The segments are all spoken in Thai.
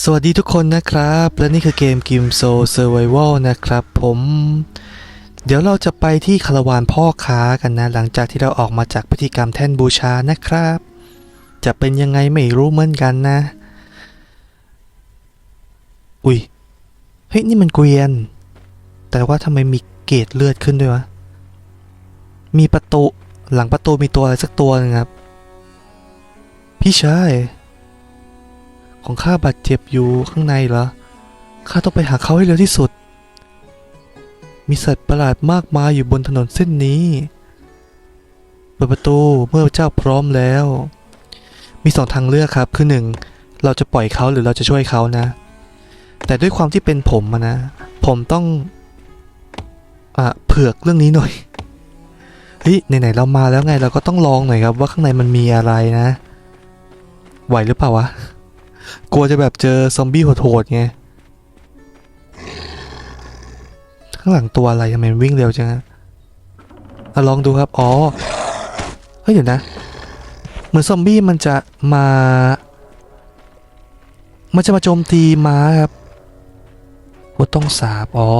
สวัสดีทุกคนนะครับ และนี่คือเกม g ิมโซ Survival นะครับผม เดี๋ยวเราจะไปที่คารวานพ่อค้ากันนะ หลังจากที่เราออกมาจากพิธีกรรมแท่นบูชานะครับ จะเป็นยังไงไม่รู้เหมือนกันนะ อุ้ย เฮ้ย นี่มันเกวียน แต่ว่าทำไมมีเกตเลือดขึ้นด้วยวะ มีประตู หลังประตูมีตัวอะไรสักตัวหนึงครับ พี่ชาย ของข้าบาดเจ็บอยู่ข้างในเหรอ ข้าต้องไปหาเขาให้เร็วที่สุด มีสัตว์ประหลาดมากมายอยู่บนถนนเส้นนี้ เปิดประตูเมื่อเจ้าพร้อมแล้ว มีสองทางเลือกครับ คือหนึ่งเราจะปล่อยเขาหรือเราจะช่วยเขานะ แต่ด้วยความที่เป็นผมนะ ผมต้องอะเผือกเรื่องนี้หน่อย เฮ้ยไหนๆเรามาแล้วไงเราก็ต้องลองหน่อยครับ ว่าข้างในมันมีอะไรนะ ไหวหรือเปล่าวะ กลัวจะแบบเจอซอมบี้โหดๆไง ข้างหลังตัวอะไรทำไมวิ่งเร็วจังอะอะลองดูครับ อ๋อ เฮ้ยเดี๋ยวนะ เหมือนซอมบี้มันจะมา มันจะมาโจมตีม้าครับว่าต้องสาบ อ๋อ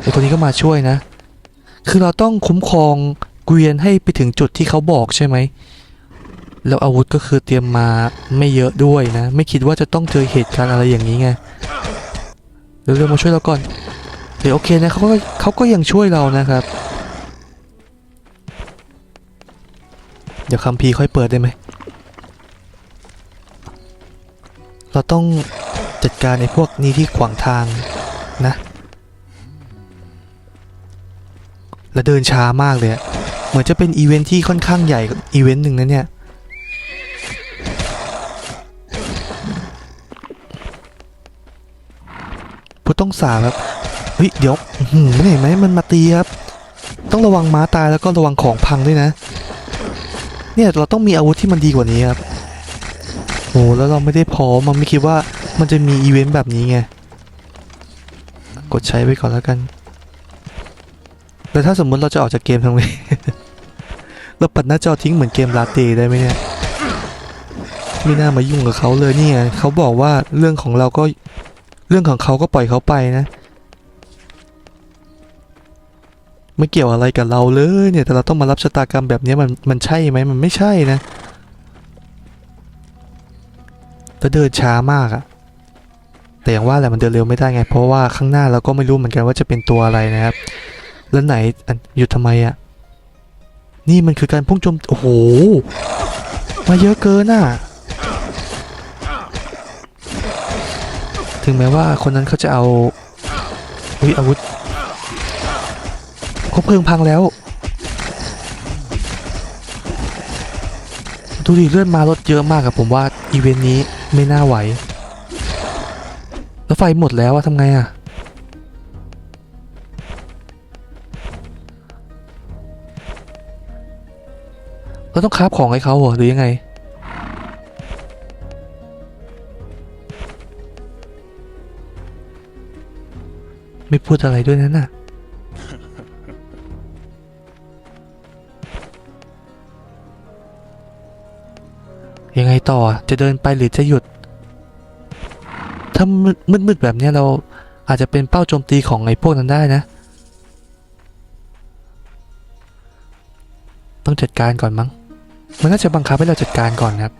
ไอคนนี้ก็มาช่วยนะ คือเราต้องคุ้มครองเกวียนให้ไปถึงจุดที่เขาบอกใช่ไหม แล้วอาวุธก็คือเตรียมมาไม่เยอะด้วยนะ ไม่คิดว่าจะต้องเจอเหตุการณ์อะไรอย่างนี้ไงเร็วๆมาช่วยเราก่อนเดี๋ยวโอเคนะเขาก็เขาก็ยังช่วยเรานะครับ เดี๋ยวคัมภีค่อยเปิดได้ไหมเราต้องจัดการไอ้พวกนี้ที่ขวางทางนะ และเดินช้ามากเลยเหมือนจะเป็นอีเวนท์ที่ค่อนข้างใหญ่อีเวนต์หนึ่งนะเนี่ย ต้องสาบครับเฮ้ยเดี๋ยวหือเห็นไหมมันมาตีครับ ต้องระวังม้าตายแล้วก็ระวังของพังด้วยนะ เนี่ยเราต้องมีอาวุธที่มันดีกว่านี้ครับโอ้แล้วเราไม่ได้พร้อมมันไม่คิดว่ามันจะมีอีเวนต์แบบนี้ไงกดใช้ไว้ก่อนแล้วกันแต่ถ้าสมมติเราจะออกจากเกมทำไงเราปัดหน้าจอทิ้งเหมือนเกมลาเต้ได้ไหมเนี่ยไม่น่ามายุ่งกับเขาเลยนี่ไงเขาบอกว่าเรื่องของเราก็ เรื่องของเขาก็ปล่อยเขาไปนะ ไม่เกี่ยวอะไรกับเราเลยเนี่ย แต่เราต้องมารับชะตากรรมแบบนี้มันมันใช่ไหมมันไม่ใช่นะแต่เดินช้ามากอะแต่อย่างว่าแหละมันเดินเร็วไม่ได้ไง เพราะว่าข้างหน้าเราก็ไม่รู้เหมือนกันว่าจะเป็นตัวอะไรนะครับ แล้วไหนหยุดทำไมอะนี่มันคือการพุ่งโจมโอ้โหมาเยอะเกินอะ ถึงแม้ว่าคนนั้นเขาจะเอาวิอาวุธเขาเพลิงพังแล้ว ดูดิเลื่อนมารถเยอะมากอะผมว่า อีเวนต์นี้ไม่น่าไหว แล้วไฟหมดแล้วอะทำไงอะเราต้องคาบของให้เขาเหรอหรือยังไง ไม่พูดอะไรด้วยนั่นน่ะยังไงต่อจะเดินไปหรือจะหยุด ถ้ามืดมืดๆแบบนี้เราอาจจะเป็นเป้าโจมตีของไอ้พวกนั้นได้นะ ต้องจัดการก่อนมั้ง มันน่าจะบังคับให้เราจัดการก่อนครับ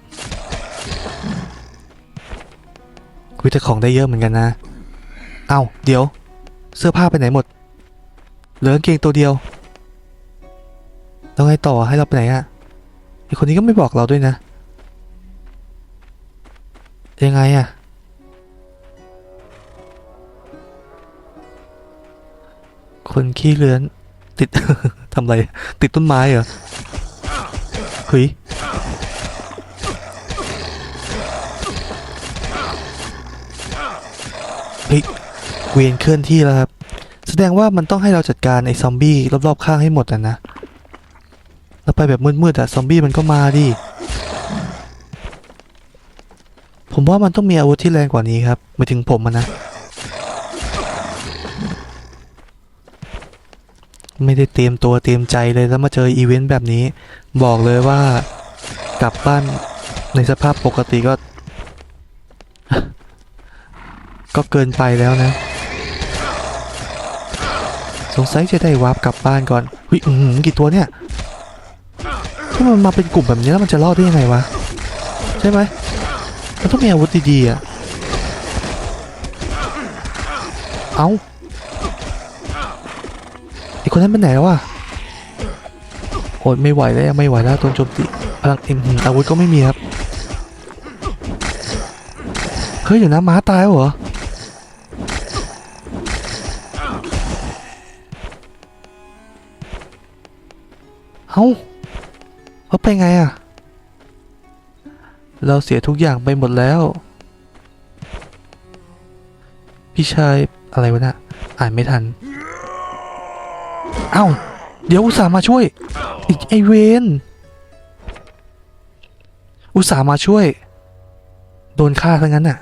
คุยแต่ของได้เยอะเหมือนกันนะ เอ้า เดี๋ยว เสื้อผ้าไปไหนหมด เหลือกางเกงตัวเดียวแล้วไงต่อให้เราไปไหนอะไอคนนี้ก็ไม่บอกเราด้วยนะ ยังไงอะคนขี้เลือน ติด ทำอะไร ติดต้นไม้เหรอเฮ้ยเฮ้ย เวียนเคลื่อนที่แล้วครับ แสดงว่ามันต้องให้เราจัดการไอ้ซอมบี้รอบๆข้างให้หมดอะนะแล้วไปแบบมืดๆอะซอมบี้มันก็มาดิ ผมว่ามันต้องมีอาวุธที่แรงกว่านี้ครับมาถึงผมนะ ไม่ได้เตรียมตัวเตรียมใจเลยแล้วมาเจออีเวนต์แบบนี้ บอกเลยว่ากลับบ้านในสภาพปกติก็ ก็เกินไปแล้วนะ สงสัยจะได้วาร์ปกลับบ้านก่อนเฮ้ยอือหือกี่ตัวเนี่ยถ้ามันมาเป็นกลุ่มแบบนี้แล้วมันจะรอดได้ยังไงวะ ใช่ไหมมันต้องมีอาวุธดีๆอะเอาไอคนนั้นเป็นไหนแล้วอะโอดไม่ไหวแล้วไม่ไหวแล้วโดนโจมตีพลังเอ็มอาวุธก็ไม่มีครับเฮ้ยเดี๋ยวนะม้าตายเหรอ เอ้าเขาไปไงอะเราเสียทุกอย่างไปหมดแล้ว พี่ชายอะไรวะน่ะอ่านไม่ทัน เอ้า เดี๋ยวอุตส่าห์มาช่วย อีกไอเวนอุตส่าห์มาช่วย โดนฆ่าทั้งนั้นน่ะ